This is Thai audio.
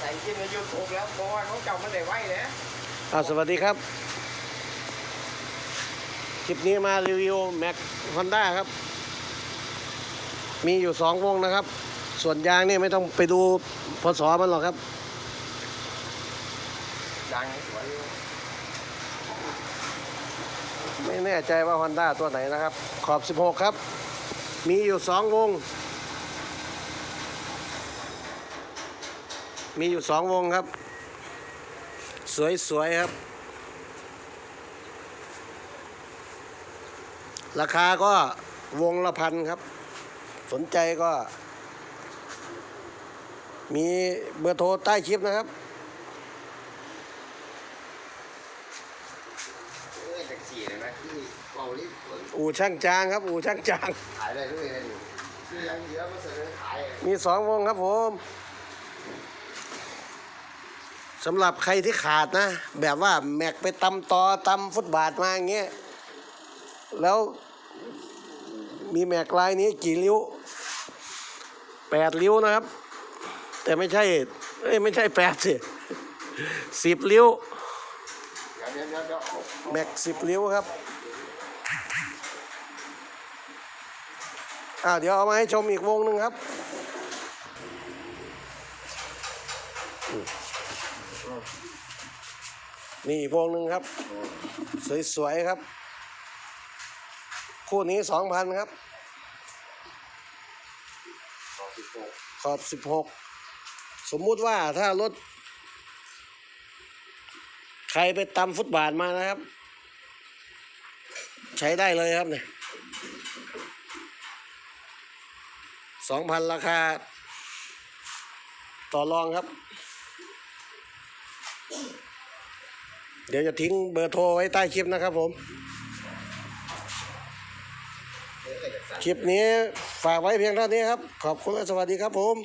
ใส่กินในยูทูบแล้วเพราะว่าเขาเจ้ามันได้ไว้เลยอ่าสวัสดีครับ คลิปนี้มารีวิวแม็กฮอนด้าครับ มีอยู่สองวงนะครับ ส่วนยางนี่ไม่ต้องไปดูพศมันหรอกครับ ดังสวยไม่แน่ใจว่าฮอนด้าตัวไหนนะครับ ขอบ 16 ครับ มีอยู่สองวง มีอยู่สองวงครับ สวยๆครับ ราคาก็วงละพันครับ สนใจก็ มีเบอร์โทรใต้คลิปนะครับเออแท็กซี่เลยนะที่เกาหลีเปิดอู่ช่างจางครับ อู่ช่างจาง ขายได้ด้วยนะนี่คือยังเยอะมาเสนอขายอะมีสองวงครับผม สำหรับใครที่ขาดนะ แบบว่าแม็กไปตำตอตำฟุตบาทมาอย่างเงี้ยแล้วมีแม็กลายนี้กี่ริ้วแปดริ้วนะครับ แต่ไม่ใช่เอ้ยไม่ใช่แปดสิสิบริ้วเดี๋ยวแม็กสิบริ้วครับอ่าเดี๋ยวเอามาให้ชมอีกวงหนึ่งครับ นี่อีกวงหนึ่งครับ สวยๆครับ คู่นี้สองพันครับ ขอบสิบหกสมมุติว่าถ้ารถ ใครไปตำฟุตบาทมานะครับ ใช้ได้เลยครับเนี่ยสองพันราคา ต่อรองครับ เดี๋ยวจะทิ้งเบอร์โทรไว้ใต้คลิปนะครับผม คลิปนี้ฝากไว้เพียงเท่านี้ครับ ขอบคุณและสวัสดีครับผม